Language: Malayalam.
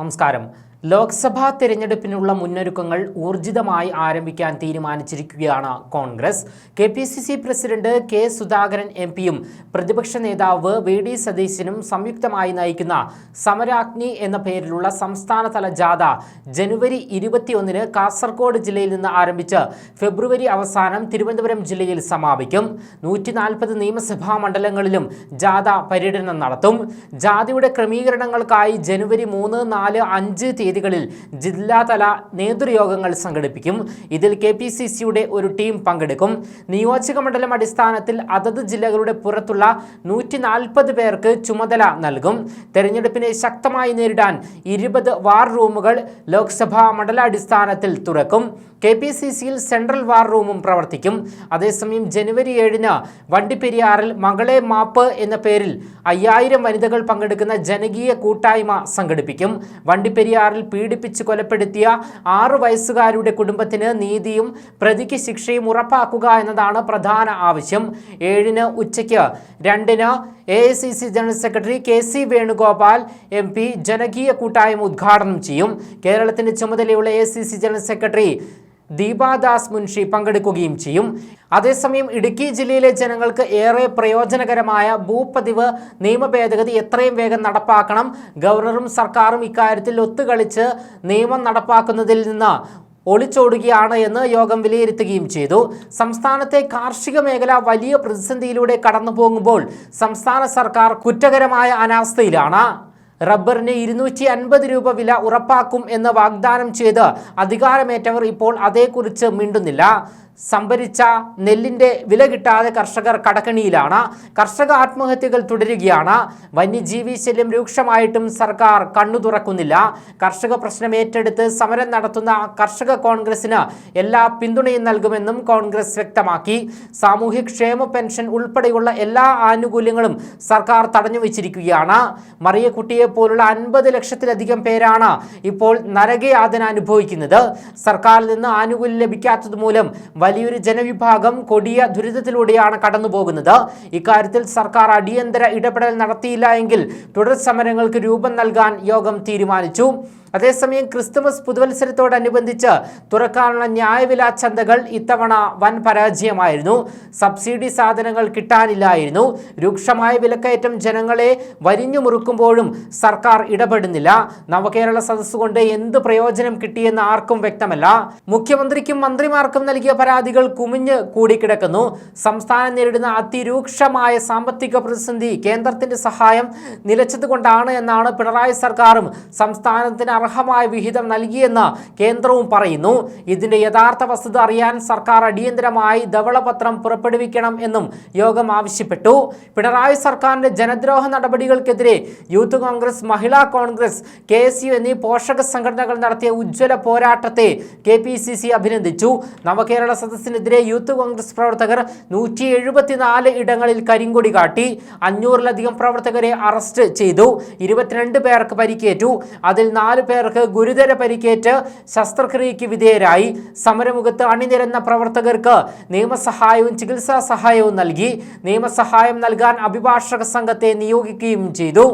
നമസ്കാരം. ലോക്സഭാ തെരഞ്ഞെടുപ്പിനുള്ള മുന്നൊരുക്കങ്ങൾ ഊർജിതമായി ആരംഭിക്കാൻ തീരുമാനിച്ചിരിക്കുകയാണ് Congress. K P C C president K Sudhakaran M പിയും പ്രതിപക്ഷ നേതാവ് വി ഡി സതീശനും സംയുക്തമായി നയിക്കുന്ന സമരാഗ്നി എന്ന പേരിലുള്ള സംസ്ഥാനതല ജാഥ ജനുവരി ഇരുപത്തിയൊന്നിന് കാസർഗോഡ് ജില്ലയിൽ നിന്ന് ആരംഭിച്ച് ഫെബ്രുവരി അവസാനം തിരുവനന്തപുരം ജില്ലയിൽ സമാപിക്കും. നൂറ്റി നാൽപ്പത് നിയമസഭാ മണ്ഡലങ്ങളിലും ജാഥ പര്യടനം നടത്തും. ജാഥയുടെ ക്രമീകരണങ്ങൾക്കായി ജനുവരി മൂന്ന് നാല് അഞ്ച് തീയതികളിൽ ജില്ലാതല നേതൃയോഗങ്ങൾ സംഘടിപ്പിക്കും. ഇതിൽ കെ പി സി സിയുടെ ഒരു ടീം പങ്കെടുക്കും. നിയോജക മണ്ഡലം അടിസ്ഥാനത്തിൽ അതത് ജില്ലകളുടെ പുറത്തുള്ള നൂറ്റി നാൽപ്പത് പേർക്ക് ചുമതല നൽകും. തെരഞ്ഞെടുപ്പിനെ ശക്തമായി നേരിടാൻ ഇരുപത് വാർ റൂമുകൾ ലോക്സഭാ മണ്ഡലാടിസ്ഥാനത്തിൽ തുറക്കും. കെ പി സി സിയിൽ സെൻട്രൽ വാർ റൂമും പ്രവർത്തിക്കും. അതേസമയം ജനുവരി ഏഴിന് വണ്ടിപ്പെരിയാറിൽ മകളെ മാപ്പ് എന്ന പേരിൽ അയ്യായിരം വനിതകൾ പങ്കെടുക്കുന്ന ജനകീയ കൂട്ടായ്മ സംഘടിപ്പിക്കും. വണ്ടിപ്പെരിയാറിൽ പീഡിപ്പിച്ച് കൊലപ്പെടുത്തിയ ആറ് വയസ്സുകാരുടെ കുടുംബത്തിന് നീതിയും പ്രതിക്ക് ശിക്ഷയും ഉറപ്പാക്കുക എന്നതാണ് പ്രധാന ആവശ്യം. ഏഴിന് ഉച്ചയ്ക്ക് രണ്ടിന് A C C general secretary K C Venugopal M P ജനകീയ കൂട്ടായ്മ ഉദ്ഘാടനം ചെയ്യും. കേരളത്തിന്റെ ചുമതലയുള്ള A C C general secretary Deepa Das Munshi പങ്കെടുക്കുകയും ചെയ്യും. അതേസമയം ഇടുക്കി ജില്ലയിലെ ജനങ്ങൾക്ക് ഏറെ പ്രയോജനകരമായ ഭൂപതിവ് നിയമ ഭേദഗതി എത്രയും വേഗം നടപ്പാക്കണം. ഗവർണറും സർക്കാരും ഇക്കാര്യത്തിൽ ഒത്തുകളിച്ച് നിയമം നടപ്പാക്കുന്നതിൽ നിന്ന് ഒളിച്ചോടുകയാണ് എന്ന് യോഗം വിലയിരുത്തുകയും ചെയ്തു. സംസ്ഥാനത്തെ കാർഷിക മേഖല വലിയ പ്രതിസന്ധിയിലൂടെ കടന്നു പോകുമ്പോൾ സംസ്ഥാന സർക്കാർ കുറ്റകരമായ അനാസ്ഥയിലാണ്. റബ്ബറിന് ഇരുന്നൂറ്റി അൻപത് രൂപ വില ഉറപ്പാക്കും എന്ന് വാഗ്ദാനം ചെയ്ത് അധികാരമേറ്റവർ ഇപ്പോൾ അതേക്കുറിച്ച് മിണ്ടുന്നില്ല. സംഭരിച്ച നെല്ലിന്റെ വില കിട്ടാതെ കർഷകർ കടക്കണിയിലാണ്. കർഷക ആത്മഹത്യകൾ തുടരുകയാണ്. വന്യജീവി ശല്യം രൂക്ഷമായിട്ടും സർക്കാർ കണ്ണു തുറക്കുന്നില്ല. കർഷക പ്രശ്നം ഏറ്റെടുത്ത് സമരം നടത്തുന്ന കർഷക കോൺഗ്രസിന് എല്ലാ പിന്തുണയും നൽകുമെന്നും കോൺഗ്രസ് വ്യക്തമാക്കി. സാമൂഹ്യക്ഷേമ പെൻഷൻ ഉൾപ്പെടെയുള്ള എല്ലാ ആനുകൂല്യങ്ങളും സർക്കാർ തടഞ്ഞു വച്ചിരിക്കുകയാണ്. മറിയക്കുട്ടിയെ പോലുള്ള അൻപത് ലക്ഷത്തിലധികം പേരാണ് ഇപ്പോൾ നരകയാതന അനുഭവിക്കുന്നത്. സർക്കാരിൽ നിന്ന് ആനുകൂല്യം ലഭിക്കാത്തത് മൂലം വലിയൊരു ജനവിഭാഗം കൊടിയ ദുരിതത്തിലൂടെയാണ് കടന്നുപോകുന്നത്. ഇക്കാര്യത്തിൽ സർക്കാർ അടിയന്തര ഇടപെടൽ നടത്തിയില്ല എങ്കിൽ തുടർ സമരങ്ങൾക്ക് രൂപം നൽകാൻ യോഗം തീരുമാനിച്ചു. അതേസമയം ക്രിസ്തുമസ് പുതുവത്സരത്തോടനുബന്ധിച്ച് തുറക്കാനുള്ള ന്യായവില ചന്തകൾ ഇത്തവണ വൻ പരാജയമായിരുന്നു. സബ്സിഡി സാധനങ്ങൾ കിട്ടാനില്ലായിരുന്നു. രൂക്ഷമായ വിലക്കയറ്റം ജനങ്ങളെ വരിഞ്ഞു മുറുക്കുമ്പോഴും സർക്കാർ ഇടപെടുന്നില്ല. നവകേരള സദസ് കൊണ്ട് എന്ത് പ്രയോജനം കിട്ടിയെന്ന് ആർക്കും വ്യക്തമല്ല. മുഖ്യമന്ത്രിക്കും മന്ത്രിമാർക്കും നൽകിയ പരാതികൾ കുമിഞ്ഞ് കൂടിക്കിടക്കുന്നു. സംസ്ഥാനം നേരിടുന്ന അതിരൂക്ഷമായ സാമ്പത്തിക പ്രതിസന്ധി കേന്ദ്രത്തിന്റെ സഹായം നിലച്ചതുകൊണ്ടാണ് എന്നാണ് പിണറായി സർക്കാരും സംസ്ഥാനത്തിന് അർഹമായ വിഹിതം നൽകിയെന്ന് കേന്ദ്രവും പറയുന്നു. ഇതിന്റെ യഥാർത്ഥ വസ്തുത അറിയാൻ സർക്കാർ അടിയന്തരമായി ധവളപത്രം പുറപ്പെടുവിക്കണം എന്നും യോഗം ആവശ്യപ്പെട്ടു. പിണറായി സർക്കാരിന്റെ ജനദ്രോഹ നടപടികൾക്കെതിരെ യൂത്ത് കോൺഗ്രസ് മഹിളാ കോൺഗ്രസ് കെ എന്നീ പോഷക സംഘടനകൾ നടത്തിയ ഉജ്ജ്വല പോരാട്ടത്തെ കെ പി സി സി അഭിനന്ദിച്ചു. നവകേരള സദസ്സിനെതിരെ യൂത്ത് കോൺഗ്രസ് പ്രവർത്തകർ നൂറ്റി എഴുപത്തിനാല് ഇടങ്ങളിൽ കരിങ്കൊടി കാട്ടി അഞ്ഞൂറിലധികം പ്രവർത്തകരെ അറസ്റ്റ് ചെയ്തു. ഇരുപത്തിരണ്ട് പേർക്ക് പരിക്കേറ്റു. അതിൽ നാല് പേർക്ക് ഗുരുതര പരിക്കേറ്റ് ശസ്ത്രക്രിയയ്ക്ക് വിധേയരായി. സമരമുഖത്ത് അണിനിരന്ന പ്രവർത്തകർക്ക് നിയമസഹായവും ചികിത്സാ സഹായവും നൽകി. നിയമസഹായം നൽകാൻ അഭിഭാഷക സംഘത്തെ നിയോഗിക്കുകയും ചെയ്തു.